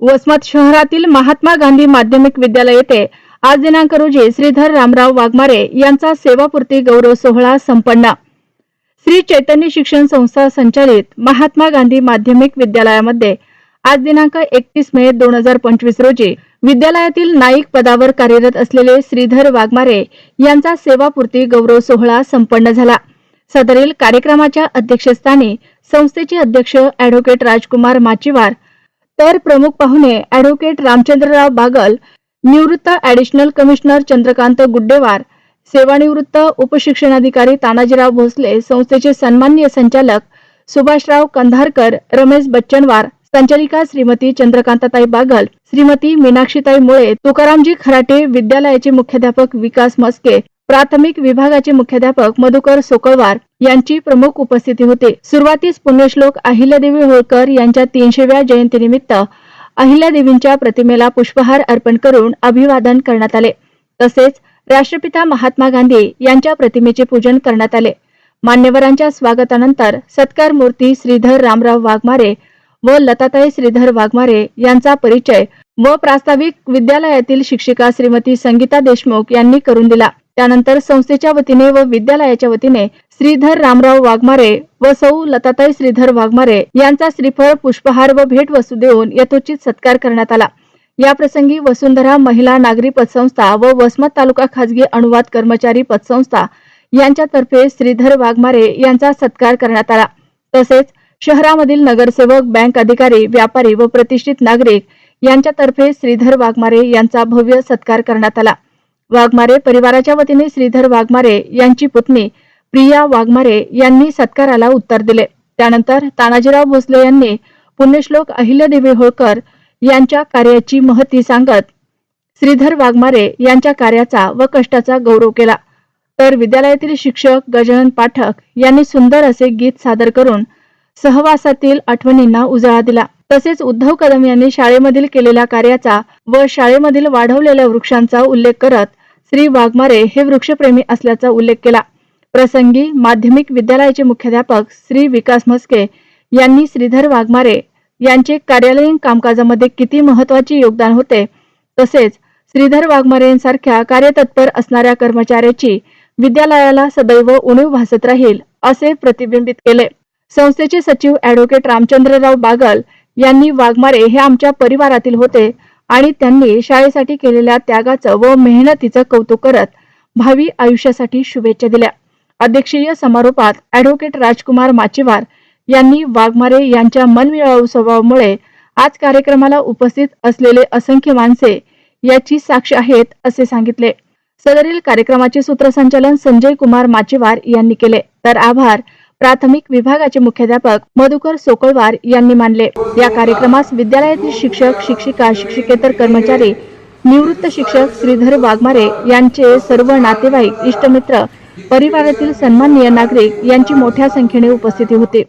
वसमत शहरातील महात्मा गांधी माध्यमिक विद्यालय येथे आज दिनांक रोजी श्रीधर रामराव वाघमारे यांचा सेवापूर्ती गौरव सोहळा संपन्न. श्री चैतन्य शिक्षण संस्था संचालित महात्मा गांधी माध्यमिक विद्यालयामध्ये आज दिनांक एकतीस मे दोन हजार पंचवीस रोजी विद्यालयातील नाईक पदावर कार्यरत असलेले श्रीधर वाघमारे यांचा सेवापूर्ती गौरव सोहळा संपन्न झाला. सदरील कार्यक्रमाच्या अध्यक्षस्थानी संस्थेचे अध्यक्ष अॅडव्होकेट राजकुमार माचीवार तर प्रमुख पाहुणे अॅडव्होकेट रामचंद्रराव बागल निवृत्त ऍडिशनल कमिशनर चंद्रकांत गुड्डेवार सेवानिवृत्त उपशिक्षणाधिकारी तानाजीराव भोसले संस्थेचे सन्माननीय संचालक सुभाषराव कंधारकर रमेश बच्चनवार संचालिका श्रीमती चंद्रकांताताई बागल श्रीमती मीनाक्षीताई मुळे तुकारामजी खराटे विद्यालयाचे मुख्याध्यापक विकास मस्के प्राथमिक विभागाचे मुख्याध्यापक मधुकर सोकळवार यांची प्रमुख उपस्थिती होती. सुरुवातीस पुण्यश्लोक अहिल्यादेवी होळकर यांच्या तीनशेव्या जयंतीनिमित्त अहिल्यादेवींच्या प्रतिमेला पुष्पहार अर्पण करून अभिवादन करण्यात आले. तसेच राष्ट्रपिता महात्मा गांधी यांच्या प्रतिमेचे पूजन करण्यात आले. मान्यवरांच्या स्वागतानंतर सत्कार मूर्ती श्रीधर रामराव वाघमारे व लताताई श्रीधर वाघमारे यांचा परिचय व प्रास्ताविक विद्यालयातील शिक्षिका श्रीमती संगीता देशमुख यांनी करून दिला. त्यानंतर संस्थेच्या वतीने व विद्यालयाच्या वतीने श्रीधर रामराव वाघमारे व सौ लताताई श्रीधर वाघमारे यांचा श्रीफळ पुष्पहार व भेट वस्तू देऊन यथोचित सत्कार करण्यात आला. या प्रसंगी वसुंधरा महिला नागरी पतसंस्था व वसमत तालुका खाजगी अनुवाद कर्मचारी पतसंस्था यांच्यातर्फे श्रीधर वाघमारे यांचा सत्कार करण्यात आला. तसेच शहरामधील नगरसेवक बँक अधिकारी व्यापारी व प्रतिष्ठित नागरिक यांच्यातर्फे श्रीधर वाघमारे यांचा भव्य सत्कार करण्यात आला. वाघमारे परिवाराच्या वतीने श्रीधर वाघमारे यांची पुतणी प्रिया वाघमारे यांनी सत्काराला उत्तर दिले. त्यानंतर तानाजीराव भोसले यांनी पुण्यश्लोक अहिल्यादेवी होळकर यांच्या कार्याची महती सांगत श्रीधर वाघमारे यांच्या कार्याचा व कष्टाचा गौरव केला. तर विद्यालयातील शिक्षक गजानन पाठक यांनी सुंदर असे गीत सादर करून सहवासातील आठवणींना उजाळा दिला. तसेच उद्धव कदम यांनी शाळेमधील केलेल्या कार्याचा व शाळेमधील वाढवलेल्या वृक्षांचा उल्लेख करत श्री वाघमारे हे वृक्षप्रेमी असल्याचा उल्लेख केला. प्रसंगी माध्यमिक विद्यालयाचे मुख्याध्यापक श्री विकास म्हस्के यांनी श्रीधर वाघमारे यांचे कार्यालयीन कामकाजामध्ये किती महत्त्वाचे योगदान होते तसेच श्रीधर वाघमारेंसारख्या कार्यतत्पर असणाऱ्या कर्मचाऱ्याची विद्यालयाला सदैव उणीव भासत राहील असे प्रतिबिंबित केले. संस्थेचे सचिव अॅडव्होकेट रामचंद्रराव बागल यांनी वाघमारे हे आमच्या परिवारातील होते आणि त्यांनी शाळेसाठी केलेल्या त्यागाचं व मेहनतीचं कौतुक करत भावी आयुष्यासाठी शुभेच्छा दिल्या. अध्यक्षीय समारोपात अॅडव्होकेट राजकुमार माचीवार यांनी वाघमारे यांच्या मनमिळाऊ स्वभावामुळे आज कार्यक्रमाला उपस्थित असलेले असंख्य माणसे याची साक्ष आहेत असे सांगितले. सदरील कार्यक्रमाचे सूत्रसंचालन संजय कुमार माचीवार यांनी केले. तर आभार. प्राथमिक विभागाचे मुख्याध्यापक मधुकर सोकळवार यांनी मानले. या कार्यक्रमास विद्यालयातील शिक्षक शिक्षिका शिक्षकेतर कर्मचारी निवृत्त शिक्षक श्रीधर वाघमारे यांचे सर्व नातेवाईक इष्टमित्र परिवारातील सन्माननीय नागरिक यांची मोठ्या संख्येने उपस्थिती होती.